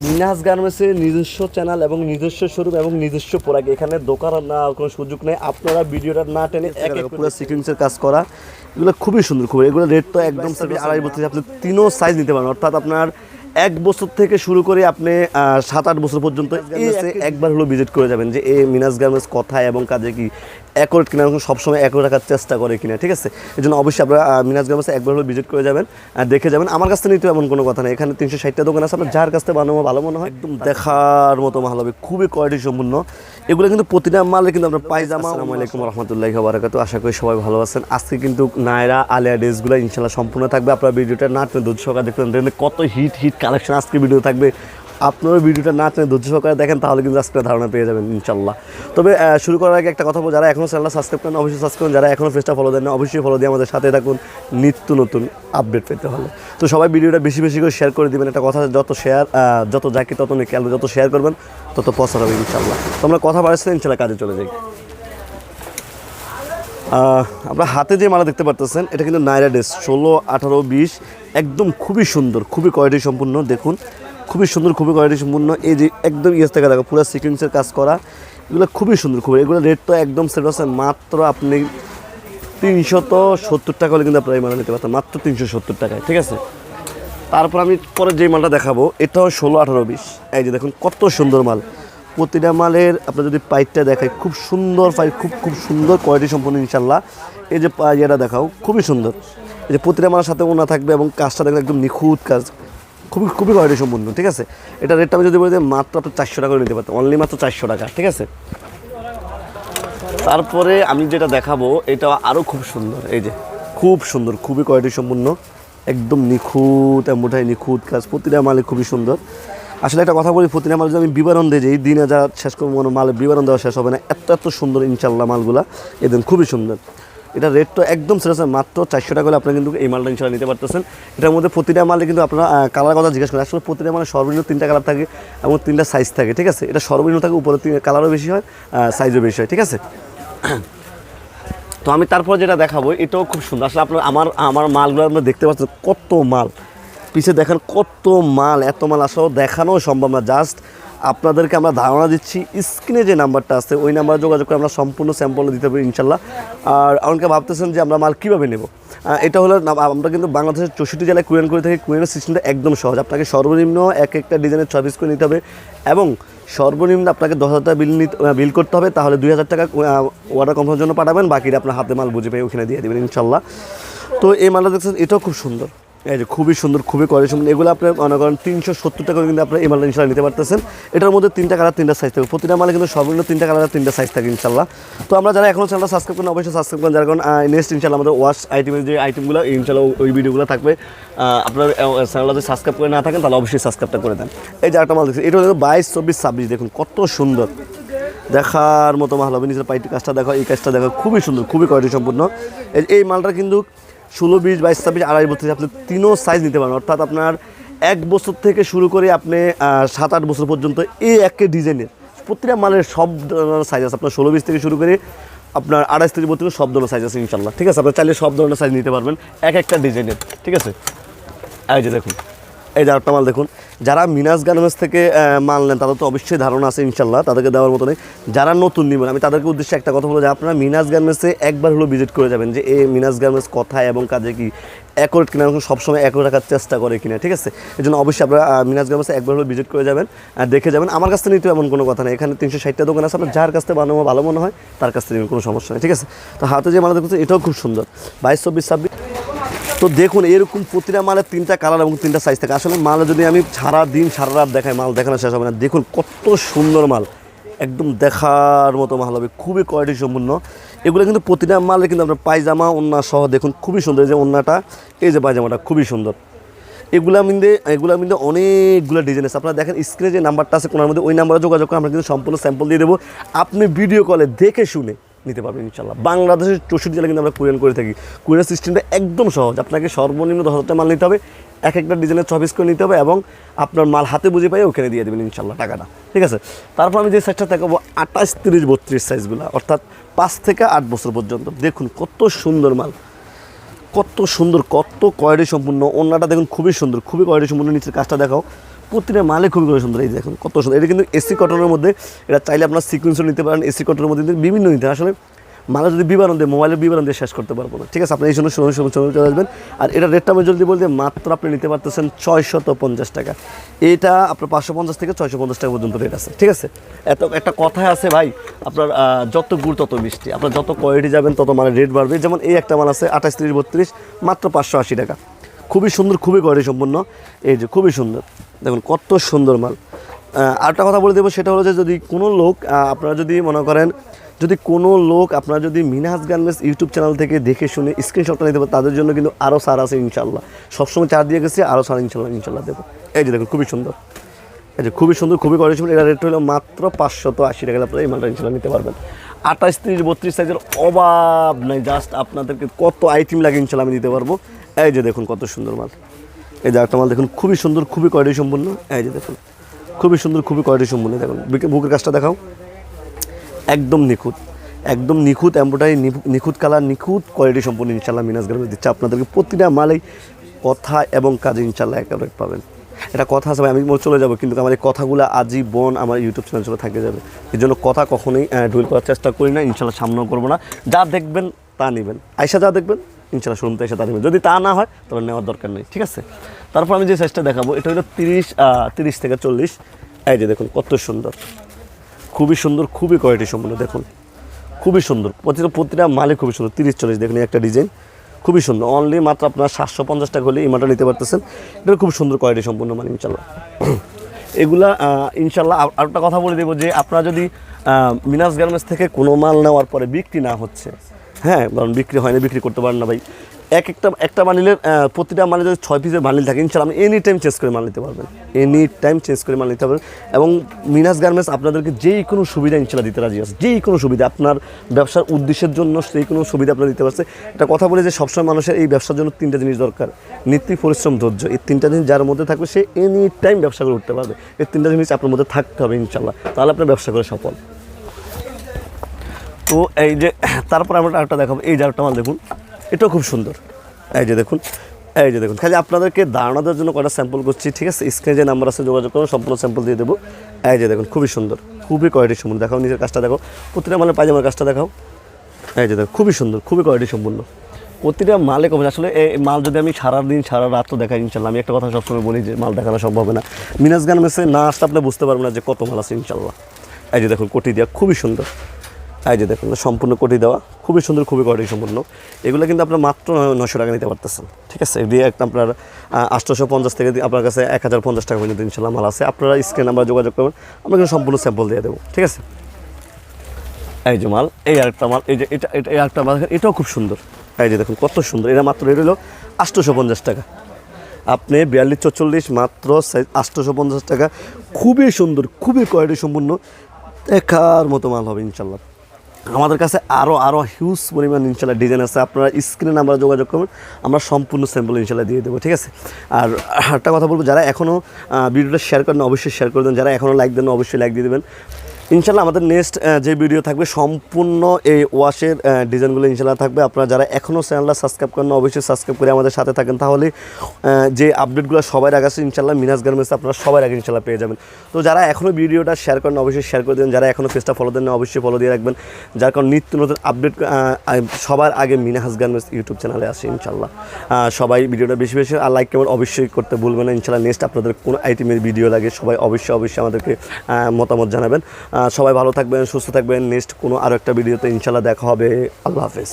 মিনাস গার্মেন্টসের নিজস্ব চ্যানেল এবং নিজস্ব স্বরূপ এবং নিজস্ব প্রোডাক্ট এখানে দোকান না কোনো সুযোগ নেই। আপনারা ভিডিওটা না টেনে এক এক পুরো সিকুয়েন্সের কাজ করা। এগুলো খুবই সুন্দর খুব। এগুলো রেট তো একদম আড়াই বছর আপনি তিনও সাইজ নিতে পারেন। অর্থাৎ আপনার এক বছর থেকে শুরু করে আপনি সাত আট বছর পর্যন্ত একবার হলো ভিজিট করে যাবেন যে এই মিনাস গার্মেন্টস কথায় এবং কাজে কি অ্যাকোরেট কিনা সবসময় অ্যাকোরেট রাখার চেষ্টা করে কিনা ঠিক আছে? এই জন্য অবশ্যই আপনারা মিনাস গার্মেন্টসে একবার হলো ভিজিট করে যাবেন আর দেখে যাবেন। আমার কাছ থেকে নিতে এমন কোনো কথা নেই। এখানে তিনশো ষাটটা দোকান আছে। আপনার যার কাছ থেকে বানানো ভালো মনে হয় একদম দেখার মতো ভালো হবে। খুবই কোয়ালিটি সম্পূর্ণ। এগুলো কিন্তু প্রতিটা মালে কিন্তু আমরা পায়জামা আসসালামু আলাইকুম রহমতুল্লাহি বারাকাতু আশা করি সবাই ভালো আছেন। আজকে কিন্তু নায়রা আলিয়া ড্রেসগুলো ইনশাল্লাহ সম্পূর্ণ থাকবে। আপনার ভিডিওটা না দুধ সকাল দেখবেন কত হিট হিট কালেকশন আজকে ভিডিও থাকবে। আপনারা ভিডিওটা না টেনে ধৈর্য সহকারে দেখেন, তাহলে কিন্তু আজকে ধারণা পেয়ে যাবেন, ইনশাল্লাহ। তবে শুরু করার আগে একটা কথা বলব, যারা এখনও চ্যানেলটা সাবস্ক্রাইব করেন অবশ্যই সাবস্ক্রাইব করেন। যারা এখনও ফেসটা ফলো দেন না অবশ্যই ফলো দিয়ে আমাদের সাথে থাকুন। নিত্য নতুন আপডেট পেতে হলে। তো সবাই ভিডিওটা বেশি বেশি করে শেয়ার করে দিবেন। একটা কথা যত শেয়ার যত যাকে তত নিকে যত শেয়ার করবেন, তত পছন্দ হবে, ইনশাল্লাহ। তো আমরা কথা বাড়াচ্ছি, ইনশাল্লাহ কাজে চলে যাই। আমরা হাতে যে মালা দেখতে পারতেছেন, এটা কিন্তু নাইরা ড্রেস, ষোলো, আঠারো, বিশ, একদম খুবই সুন্দর, খুবই কোয়ালিটি সম্পূর্ণ। দেখুন খুবই সুন্দর, খুবই কোয়ালিটি সম্পূর্ণ। এই যে একদম ইয়েস থেকে দেখো, পুরো সিকুয়েন্সের কাজ করা, এগুলো খুবই সুন্দর, খুবই। এগুলো রেট তো একদম সেট আছে, মাত্র আপনি তিনশত সত্তর টাকা হলে কিন্তু আপনারা এই মালা নিতে পারতেন, মাত্র তিনশো সত্তর টাকায়, ঠিক আছে? তারপর আমি পরে যে মালটা দেখাবো, এটাও ষোলো আঠারো বিশ। এই যে দেখুন, কত সুন্দর মাল। প্রতিটা মালের আপনার যদি পাইপটা দেখায় খুব সুন্দর পাইপ খুব খুব সুন্দর কোয়ালিটি সম্পূর্ণ ইনশাল্লাহ এই যে ইয়েটা দেখাও, খুবই সুন্দর। এই যে প্রতিটা মালের সাথে ওনা থাকবে এবং কাজটা দেখলে একদম নিখুঁত কাজ। খুবই খুবই কোয়ালিটি সম্পন্ন ঠিক আছে? এটা রেটটা আমি যদি বলি যে মাত্র আপনার চারশো টাকা নিতে পারতাম অনলি মাত্র চারশো টাকা, ঠিক আছে? তারপরে আমি যেটা দেখাবো, এটা আরও খুব সুন্দর, এই যে, খুব সুন্দর, খুবই কোয়ালিটি সম্পূর্ণ, একদম নিখুঁত মোটাই নিখুঁত কাজ, প্রতিটা মালে খুবই সুন্দর। আসলে একটা কথা বলি, প্রতিটা মাল যদি আমি বিবরণ দিই যে এই দিনে যা শেষ করব মালে বিবরণ দেওয়া শেষ হবে না, এত এত সুন্দর ইনশাল্লাহ মালগুলা, এদিন খুবই সুন্দর। এটা রেট তো একদম সেরা মাত্র চারশো টাকা হলে আপনারা কিন্তু এই মালটা ইনশাল্লাহ নিতে পারতেছেন। এটার মধ্যে প্রতিটা মালে কিন্তু আপনারা কালার কথা জিজ্ঞেস করেন। আসলে প্রতিটা মালে সর্বনিম্ন তিনটা কালার থাকে এবং তিনটা সাইজ থাকে, ঠিক আছে? এটা সর্বনিম্ন থাকে, উপরে কালারও বেশি হয় সাইজও বেশি হয়, ঠিক আছে? তো আমি তারপর যেটা দেখাবো, এটাও খুব সুন্দর। আসলে আপনার আমার আমার মালগুলো আপনারা দেখতে পাচ্ছেন কত মাল। পিছিয়ে দেখেন কত মাল, এত মাল আসলেও দেখানো সম্ভব না জাস্ট আপনাদেরকে আমরা ধারণা দিচ্ছি, স্ক্রিনে যে নাম্বারটা আছে, ওই নাম্বারে যোগাযোগ করে আমরা সম্পূর্ণ স্যাম্পল দিতে পারি ইনশাল্লাহ। আর অনেকে ভাবতেছেন যে আমরা মাল কীভাবে নেব? এটা হলো আমরা কিন্তু বাংলাদেশের চৌষট্টি জেলায় কুরিয়ান করে থাকি, কুরিয়ানের সিস্টেমটা একদম সহজ। আপনাকে সর্বনিম্ন এক একটা ডিজাইনের ছয় পিস করে নিতে হবে এবং সর্বনিম্ন আপনাকে দশ হাজার টাকা বিল নিতে বিল করতে হবে, তাহলে দুই হাজার টাকা অর্ডার কনফার্মের জন্য পাঠাবেন বাকিটা আপনার হাতে মাল বুঝে পেয়ে ওখানে দিয়ে দেবেন ইনশাল্লাহ। তো এই মালটা দেখছেন, এটাও খুব সুন্দর। এই যে খুবই সুন্দর, খুবই কোয়ালিটি এগুলো আপনার মনে করেন তিনশো সত্তর টাকা কিন্তু আপনার এই ইনশাল্লাহ নিতে পারতেছেন। এটার মধ্যে তিনটা কালার তিনটা সাইজ থাকে প্রতিটা মালে কিন্তু সর্বনিম্ন তিনটা কালার তিনটা সাইজ থাকে ইনশাল্লাহ তো আমরা যারা এখনও চ্যানেলটা সাবস্ক্রাইব করেন, অবশ্যই সাবস্ক্রাইব করেন। যার কারণ নেক্সট ইনশাল্লাহ আমাদের ওয়াশ আইটেমের যে আইটেমগুলো ইনশাল্লাহ ওই ভিডিওগুলো থাকবে। আপনার চ্যানেলটা যদি সাবস্ক্রাইব করে না থাকেন, তাহলে অবশ্যই সাবস্ক্রাইবটা করে দেন। এই যে একটা মাল দেখছি, এটা হলো বাইশ, চব্বিশ, ছাব্বিশ। দেখুন, কত সুন্দর। দেখার মতো মাল হবে। নিজের পাইটি কাজটা দেখো, এই কাজটা দেখো, খুবই সুন্দর, খুবই কোয়ালিটি সম্পূর্ণ। এই মালটা কিন্তু ষোলো, বিশ বাইশ ছাব্বিশ, আড়াই বছর আপনি তিনও সাইজ নিতে পারেন। অর্থাৎ আপনার এক বছর থেকে শুরু করে আপনি সাত, আট বছর পর্যন্ত এই একে ডিজাইনের প্রতিটা মালের সব ধরনের সাইজ আছে। আপনার ষোলো, বিশ থেকে শুরু করে আপনার আড়াইশ থেকে বত্রিশ সব ধরনের সাইজ আছে ইনশাল্লাহ। ঠিক আছে আপনার চাইলে সব ধরনের সাইজ নিতে পারবেন। এক একটা ডিজাইনের ঠিক আছে? এই দেখুন। এই যে মাল দেখুন। যারা মিনাস গার্মেন্টস থেকে মাল নেন, তাদের তো অবশ্যই ধারণা আছে ইনশাল্লাহ তাদেরকে দেওয়ার মতো নেই। যারা নতুন নেবেন, আমি তাদেরকে উদ্দেশ্যে একটা কথা বলব যে আপনারা মিনাস গার্মেন্টসে একবার হলো ভিজিট করে যাবেন যে, এই মিনাস গার্মেন্টস কথায় এবং কাজে কি? অ্যাকোরেট কিনা সবসময় অ্যাকোরেট রাখার চেষ্টা করে কিনা, ঠিক আছে? এই জন্য অবশ্যই আপনারা মিনাস গার্মেন্টসে একবার হলো ভিজিট করে যাবেন আর দেখে যাবেন। আমার কাছ থেকে নিতে এমন কোনো কথা নেই, এখানে তিনশো ষাটটা দোকান আছে, আপনার যার কাছ থেকে বানানো ভালো মনে হয়, তার কাছ থেকে কোনো সমস্যা নেই, ঠিক আছে? তো হাতে যে মাল দেখতে এটাও খুব সুন্দর, বাইশ, চব্বিশ, ছাব্বিশ। তো দেখুন, এরকম প্রতিটা মালের তিনটা কালার এবং তিনটা সাইজ থাকে। আসলে মালে যদি আমি সারা দিন, সারা রাত দেখাই, মাল দেখানো শেষ হবে না। দেখুন কত সুন্দর মাল। একদম দেখার মতো মাল হবে। খুবই কোয়ালিটি সম্পূর্ণ। এগুলো কিন্তু প্রতিটা মালে কিন্তু আপনার পায়জামা, ওন্না সহ দেখুন, খুবই সুন্দর। এই যে ওন্নাটা, এই যে পায়জামাটা, খুবই সুন্দর। এগুলা মিন্দে এগুলা মিন্দে অনেকগুলো ডিজাইন আছে। আপনারা দেখেন স্ক্রিনে যে নাম্বারটা আছে, কোনার মধ্যে ওই নাম্বারে যোগাযোগ করে আমরা কিন্তু সম্পূর্ণ স্যাম্পল দিয়ে দেবো। আপনি ভিডিও কলে দেখে শুনে নিতে পারবেন ইনশাল্লাহ বাংলাদেশের চৌষট্টি জেলা কিন্তু আমরা কুরিয়ান করে থাকি। কুরিয়ান সিস্টেমটা একদম সহজ। আপনাকে সর্বনিম্ন দশ হাজার মাল নিতে হবে। এক একটা ডিজাইনের চব্বিশ করে নিতে হবে এবং আপনার মাল হাতে বুঝে পাই ওখানে দিয়ে দেবেন ইনশাল্লাহ টাকাটা। ঠিক আছে? তারপর আমি যে সাইজটা দেখাবো, আঠাশ, তিরিশ, বত্রিশ সাইজগুলো অর্থাৎ পাঁচ থেকে আট বছর পর্যন্ত। দেখুন কত সুন্দর মাল। কত সুন্দর, কত কোয়ালিটি সম্পূর্ণ। ওনাটা দেখুন খুবই সুন্দর। খুবই কোয়ালিটি সম্পূর্ণ। নিচের কাজটা দেখাও। প্রতিটা মালে খুবই সুন্দর, এই দেখুন কত সুন্দর। এটা কিন্তু এসি কটনের মধ্যে, এটা চাইলে আপনার সিকুয়েন্সও নিতে পারেন। এসি কটনের মধ্যে বিভিন্ন নিতে আসলে মালে যদি বিবরণ দেয় মোবাইলের বিবরণ দিয়ে, শেষ করতে পারব না। ঠিক আছে, আপনি এই সময় সময় সময় চলে আসবেন। আর এটা রেটটা আমি যদি বলতে মাত্র আপনি নিতে পারতেছেন ছয়শত পঞ্চাশ টাকা। এটা আপনার পাঁচশো পঞ্চাশ থেকে ছয়শো পঞ্চাশ টাকা পর্যন্ত রেট আছে। ঠিক আছে? এত, একটা কথাই আছে ভাই, আপনার যত গুড় তত মিষ্টি। আপনার যত কোয়ালিটি যাবেন, তত মানে রেট বাড়বে। যেমন এই একটা মাল আছে আঠাশ, তিরিশ, বত্রিশ, মাত্র পাঁচশো আশি টাকা। খুবই সুন্দর, খুবই কোয়ালিটি সম্পন্ন এই যে খুবই সুন্দর। দেখুন, কত সুন্দর মাল। আরেকটা কথা বলে দেবো, সেটা হলো যে যদি কোনো লোক আপনারা যদি মনে করেন, যদি কোনো লোক আপনারা যদি মিনহাজ গার্মেন্টস ইউটিউব চ্যানেল থেকে দেখে শুনে স্ক্রিনশটটা নিতে পারে, তাদের জন্য কিন্তু আরও সার আছে ইনশাল্লাহ সবসময় চার দিয়ে গেছি আরও সার ইনশাল্লাহ ইনশাল্লাহ দেবো। এই যে দেখুন, খুবই সুন্দর। এই যে খুবই সুন্দর, খুবই কোয়ালিটি এটা রেট হলো মাত্র পাঁচশত আশি টাকা আপনারা এই মালটা ইনশাল্লাহ নিতে পারবেন। আঠাশ, তিরিশ, বত্রিশ সাইজের অভাব নাই জাস্ট আপনাদেরকে কত আইটেম লাগে ইনশাল্লাহ আমি দিতে পারব। এই যে দেখুন কত সুন্দর মাল। এই যে একটা মাল দেখুন, খুবই সুন্দর, খুবই কোয়ালিটি সম্পূর্ণ। এই যে দেখুন, খুবই সুন্দর, খুবই কোয়ালিটি সম্পূর্ণ। দেখুন, বুকে- বুকের কাজটা দেখাও। একদম নিখুঁত একদম নিখুঁত এম্ব্রয়ডারি নিখুঁত কালার নিখুঁত কোয়ালিটি সম্পূর্ণ ইনশাল্লাহ মিনাজ গার্মেন্টস দিচ্ছে। আপনাদেরকে প্রতিটা মালেই কথা এবং কাজে ইনশাল্লাহ একেবারে পাবেন। এটা কথা আছে আমি চলে যাব, কিন্তু আমার এই কথাগুলো আজীবন আমার ইউটিউব চ্যানেল চলে থাকে যাবে। এর জন্য কথা কখনোই ডুয়েল করার চেষ্টা করি না ইনশাল্লাহ সামনেও করব না। যা দেখবেন তা নেবেন। আয়সা যা দেখবেন ইনশাল্লাহ শুনতে এসে তা যদি তা না হয়, তাহলে নেওয়ার দরকার নেই, ঠিক আছে? তারপর আমি যে সাইজটা দেখাবো, এটা হলো তিরিশ তিরিশ থেকে চল্লিশ। এই যে দেখুন, কত সুন্দর। খুবই সুন্দর, খুবই কোয়ালিটি সম্পূর্ণ দেখুন। খুবই সুন্দর। প্রতিটা প্রতিটা মালে খুবই সুন্দর। তিরিশ, চল্লিশ, দেখুন একটা ডিজাইন খুবই সুন্দর। অনলি মাত্র আপনার সাতশো পঞ্চাশ টাকা হলে এই মালটা নিতে পারতেছেন। এটা খুব সুন্দর কোয়ালিটি সম্পূর্ণ মানে ইনশাল্লাহ এগুলা ইনশাল্লাহ আর- আর একটা কথা বলে দেবো যে, আপনারা যদি মিনাস গার্মেন্টস থেকে কোনো মাল নেওয়ার পরে বিক্রি না হচ্ছে হ্যাঁ কারণ বিক্রি হয় না, বিক্রি করতে পারেন না ভাই। এক একটা একটা বানিলের প্রতিটা মানে যদি ছয় পিসের বানিল থাকে ইনশাল্লাহ আপনি এনি টাইম চেঞ্জ করে মাল নিতে পারবেন। এনি টাইম চেঞ্জ করে মাল নিতে পারবেন। এবং মিনাস গার্মেন্টস আপনাদেরকে যেই কোনো সুবিধা ইনশাল্লাহ দিতে রাজি আছে। যেই কোনো সুবিধা, আপনার ব্যবসার উদ্দেশ্যের জন্য সেই কোনো সুবিধা আপনার দিতে পারছে। এটা কথা বলে যে সবসময় মানুষের এই ব্যবসার জন্য তিনটা জিনিস দরকার। নীতি পরিশ্রম, ধৈর্য। এই তিনটা জিনিস যার মধ্যে থাকবে সে এনি টাইম ব্যবসা করে উঠতে পারবে। এই তিনটা জিনিস আপনার মধ্যে থাকতে হবে ইনশাল্লাহ তাহলে আপনার ব্যবসা করে সফল। তো এই যে, তারপর আমরা আরেকটা দেখাবো। এই জারটা মাল দেখুন, এটাও খুব সুন্দর। এই যে দেখুন, এই যে দেখুন, খালি আপনাদেরকে ধারণা দেওয়ার জন্য কটা স্যাম্পল করছি, ঠিক আছে? স্ক্রিনে যে নাম্বার আছে, যোগাযোগ করুন, সম্পূর্ণ স্যাম্পল দিয়ে দেবো। এই যে দেখুন, খুবই সুন্দর, খুবই কোয়ালিটি সম্পূর্ণ। দেখাও, নিজের কাজটা দেখো প্রতিটা মালের পায়জামার কাজটা দেখাও। এই যে দেখো খুবই সুন্দর, খুবই কোয়ালিটি সম্পূর্ণ। প্রতিটা মালে কমে, আসলে এই মাল যদি আমি সারা দিন সারা রাত তো দেখাই, ইনশাল্লাহ। আমি একটা কথা সবসময় বলি যে, মাল দেখানো সম্ভব হবে না। মিনাজ গান মেসে না আসলে আপনি বুঝতে পারবেন না যে কত মাল আছে, ইনশাল্লাহ। এই যে দেখুন, কোটি দেওয়া খুবই সুন্দর। এই যে দেখুন, সম্পূর্ণ কোটি দেওয়া। খুবই সুন্দর, খুবই কোয়ালিটি সম্পূর্ণ। এগুলো কিন্তু আপনার মাত্র নশো টাকা নিতে পারতেছেন। ঠিক আছে? দিয়ে একটা আপনার আটশোশো পঞ্চাশ থেকে আপনার কাছে এক হাজার পঞ্চাশ টাকা পর্যন্ত ইনশাল্লাহ মাল আছে। আপনারা স্ক্রিন নাম্বার যোগাযোগ করবেন, আমরা কিন্তু সম্পূর্ণ স্যাম্পল দিয়ে দেবো। ঠিক আছে? এই যে মাল, এই আরেকটা মাল, এই যে এটা এটা এই আরেকটা মাল, এটাও খুব সুন্দর। এই যে দেখুন, কত সুন্দর। এটা মাত্র রেট হলো আটশোশো পঞ্চাশ টাকা। আপনি বিয়াল্লিশ চল্লিশ মাত্র সাইজ আটশোশো পঞ্চাশ টাকা। খুবই সুন্দর, খুবই কোয়ালিটি সম্পূর্ণ। দেখার মতো মাল হবে ইনশাল্লাহ। আমাদের কাছে আরও আরও হিউজ পরিমাণ ইনশাল্লাহ ডিজাইন আছে। আপনারা স্ক্রিনে আমরা যোগাযোগ করবেন, আমরা সম্পূর্ণ স্যাম্পল ইনশাল্লাহ দিয়ে দেবো, ঠিক আছে? আর একটা কথা বলব, যারা এখনও ভিডিওটা শেয়ার করেন অবশ্যই শেয়ার করে দেন, যারা এখনও লাইক দেন অবশ্যই লাইক দিয়ে দেবেন। ইনশাল্লাহ আমাদের নেক্সট যে ভিডিও থাকবে, সম্পূর্ণ এই ওয়াশের ডিজাইনগুলো ইনশাল্লাহ থাকবে। আপনারা যারা এখনও চ্যানেলটা সাবস্ক্রাইব করেন অবশ্যই সাবস্ক্রাইব করে আমাদের সাথে থাকেন। তাহলে যে আপডেটগুলো সবার আগে ইনশাল্লাহ মিনাজ গার্মেন্টস আপনারা সবার আগে ইনশাল্লাহ পেয়ে যাবেন। তো যারা এখনও ভিডিওটা শেয়ার করেন অবশ্যই শেয়ার করে দেন যারা এখনও পেজটা ফলো দেন অবশ্যই ফলো দিয়ে রাখবেন। যার কারণ নিত্য নতুন আপডেট সবার আগে মিনাহাজ গার্মেন্টস ইউটিউব চ্যানেলে আসে, ইনশাল্লাহ। সবাই ভিডিওটা বেশি বেশি আর লাইক কেমন অবশ্যই করতে ভুলবেন না। ইনশাল্লাহ নেক্সট আপনাদের কোন আইটেমের ভিডিও লাগে, সবাই অবশ্যই অবশ্যই আমাদেরকে মতামত জানাবেন। সবাই ভালো থাকবেন, সুস্থ থাকবেন। নেক্সট কোনো আরও একটা ভিডিওতে ইনশাল্লাহ দেখা হবে। আল্লাহ হাফেজ।